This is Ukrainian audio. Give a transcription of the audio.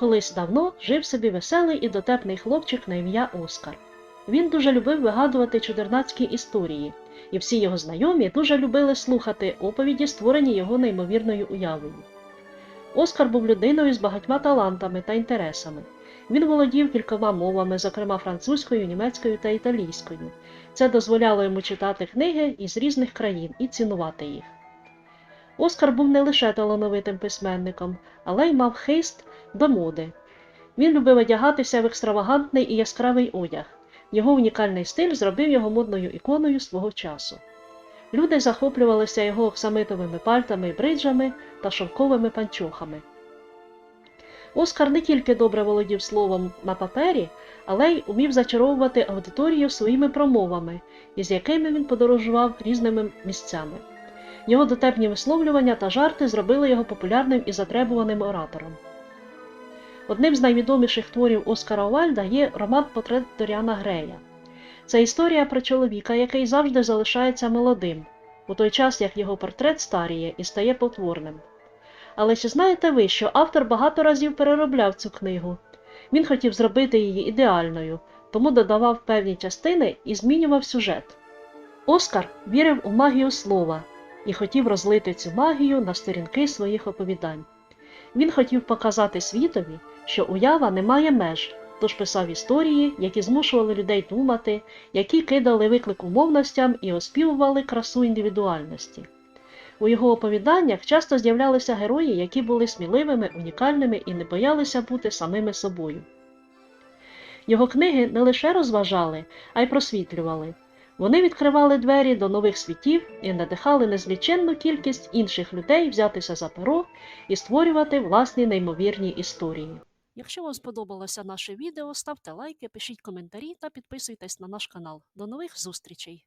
Колись давно жив собі веселий і дотепний хлопчик на ім'я Оскар. Він дуже любив вигадувати чудернацькі історії, і всі його знайомі дуже любили слухати оповіді, створені його неймовірною уявою. Оскар був людиною з багатьма талантами та інтересами. Він володів кількома мовами, зокрема французькою, німецькою та італійською. Це дозволяло йому читати книги із різних країн і цінувати їх. Оскар був не лише талановитим письменником, але й мав хист до моди. Він любив одягатися в екстравагантний і яскравий одяг. Його унікальний стиль зробив його модною іконою свого часу. Люди захоплювалися його оксамитовими пальтами бриджами та шовковими панчохами. Оскар не тільки добре володів словом на папері, але й умів зачаровувати аудиторію своїми промовами, із якими він подорожував різними місцями. Його дотепні висловлювання та жарти зробили його популярним і затребуваним оратором. Одним з найвідоміших творів Оскара Уальда є роман Портрет Доріана Грея. Це історія про чоловіка, який завжди залишається молодим, у той час як його портрет старіє і стає потворним. Але чи знаєте ви, що автор багато разів переробляв цю книгу? Він хотів зробити її ідеальною, тому додавав певні частини і змінював сюжет. Оскар вірив у магію слова і хотів розлити цю магію на сторінки своїх оповідань. Він хотів показати світові, що уява не має меж, тож писав історії, які змушували людей думати, які кидали виклик умовностям і оспівували красу індивідуальності. У його оповіданнях часто з'являлися герої, які були сміливими, унікальними і не боялися бути самими собою. Його книги не лише розважали, а й просвітлювали. Вони відкривали двері до нових світів і надихали незліченну кількість інших людей взятися за перо і створювати власні неймовірні історії. Якщо вам сподобалося наше відео, ставте лайки, пишіть коментарі та підписуйтесь на наш канал. До нових зустрічей!